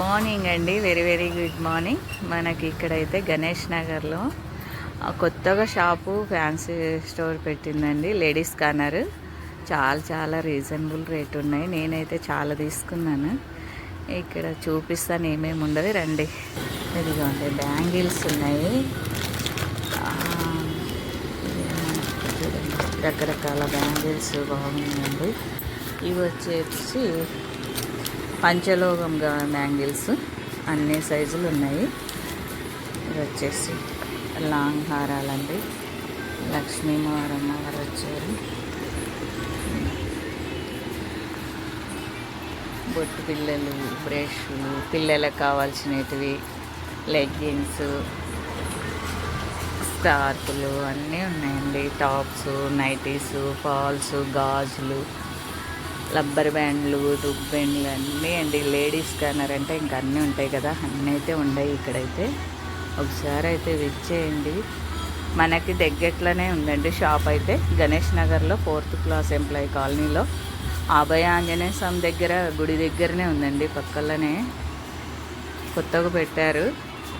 Morning అండి very very good morning. మనకి ఇక్కడైతే గణేష్ నగర్లో కొత్తగా షాపు ఫ్యాన్సీ స్టోర్ పెట్టిందండి లేడీస్ కార్నర్. చాలా చాలా రీజనబుల్ రేట్ ఉన్నాయి. నేనైతే చాలా తీసుకున్నాను. ఇక్కడ చూపిస్తాను ఏమేమి ఉండదు రండి. ఇదిగోండి బ్యాంగిల్స్ ఉన్నాయి. రకరకాల బ్యాంగిల్స్ బాగున్నాయండి. ఇవి వచ్చేసి పంచలోహం బ్యాంగిల్స్ అన్ని సైజులు ఉన్నాయి. ఇది వచ్చేసి లాంగ్ హారాలండి లక్ష్మీవారమ్మ వారు వచ్చారు. బొట్టు పిల్లలు బ్రష్లు పిల్లలకు కావాల్సినవి లెగ్గిన్స్ స్కార్పులు అన్నీ ఉన్నాయండి. టాప్స్ నైటీస్ ఫాల్స్ గాజులు రబ్బర్ బ్యాండ్లు రుబ్బెండ్లు అన్నీ అండి. లేడీస్ స్కానర్ అంటే ఇంకా అన్నీ ఉంటాయి కదా. అన్నీ అయితే ఉన్నాయి ఇక్కడైతే. ఒకసారి అయితే విచ్చేయండి. మనకి దగ్గరలోనే ఉందండి షాప్ అయితే. గణేష్ నగర్లో ఫోర్త్ క్లాస్ ఎంప్లాయీ కాలనీలో. ఆభయ ఆంజనేయ స్వామి దగ్గర గుడి దగ్గరనే ఉందండి పక్కలోనే. కొత్తగా పెట్టారు.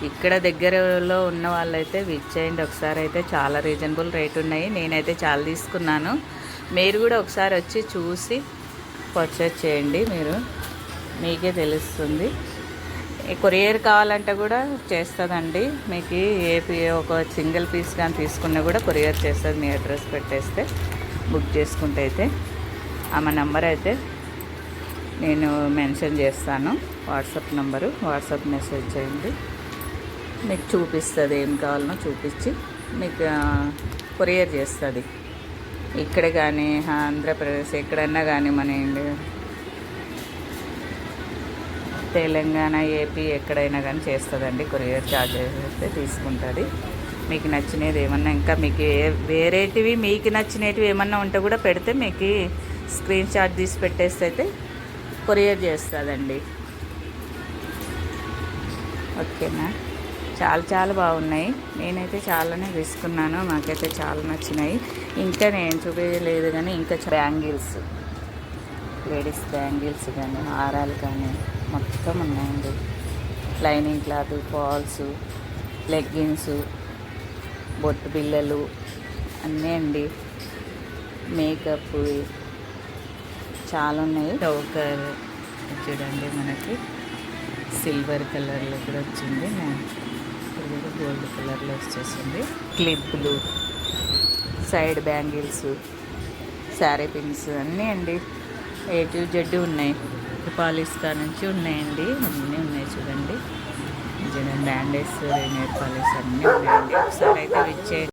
ఇక్కడ దగ్గరలో ఉన్న వాళ్ళైతే విచ్చేయండి. ఒకసారి అయితే చాలా రీజనబుల్ రేట్ ఉన్నాయి. నేనైతే చాలా తీసుకున్నాను. మీరు కూడా ఒకసారి వచ్చి చూసి పర్చేజ్ చేయండి మీరు. మీకే తెలుస్తుంది. కొరియర్ కావాలంటే కూడా చేస్తుందండి. మీకు ఏ ఒక సింగిల్ పీస్ కానీ తీసుకున్నా కూడా కొరియర్ చేస్తుంది. మీ అడ్రస్ పెట్టేస్తే బుక్ చేసుకుంటే అయితే. ఆమె నంబర్ అయితే నేను మెన్షన్ చేస్తాను. వాట్సాప్ నంబరు వాట్సాప్ మెసేజ్ చేయండి. మీకు చూపిస్తుంది ఏం కావాలనో చూపించి మీకు కొరియర్ చేస్తుంది. ఇక్కడ కానీ ఆంధ్రప్రదేశ్ ఎక్కడన్నా కానీ మన తెలంగాణ ఏపీ ఎక్కడైనా కానీ చేస్తుందండి. కొరియర్ ఛార్జెస్ అయితే తీసుకుంటుంది. మీకు నచ్చినది ఏమన్నా ఇంకా మీకు వేరేటివి మీకు నచ్చినవి ఏమన్నా ఉంటే కూడా పెడితే మీకు స్క్రీన్ షాట్ తీసి పెట్టేస్తే అయితే కొరియర్ చేస్తుందండి. ఓకేనా? చాలా చాలా బాగున్నాయి. నేనైతే చాలానే తీసుకున్నాను. నాకైతే చాలా నచ్చినాయి. ఇంకా నేను చూపించలేదు కానీ ఇంకా బ్యాంగిల్స్. లేడీస్ బ్యాంగిల్స్ కానీ హారాలు కానీ మొత్తం ఉన్నాయండి. లైనింగ్ క్లాత్ ఫాల్స్ లెగ్గిన్స్ బొట్టు బిల్లలు అన్నీ అండి. మేకప్ చాలా ఉన్నాయి. టోకర్ చూడండి మనకి. సిల్వర్ కలర్లో కూడా వచ్చింది. ఇప్పుడు గోల్డ్ కలర్లో వచ్చేసింది. క్లిప్లు సైడ్ బ్యాంగిల్స్ శారీ పిన్స్ అన్నీ అండి. ఏ టు జెడ్ ఉన్నాయి. పాలిస్తా నుంచి ఉన్నాయండి. అన్నీ ఉన్నాయి చూడండి. చూడండి బ్యాండేజ్ రేనియర్ పాలిస్ అన్నీ ఉన్నాయండి. ఒకసారి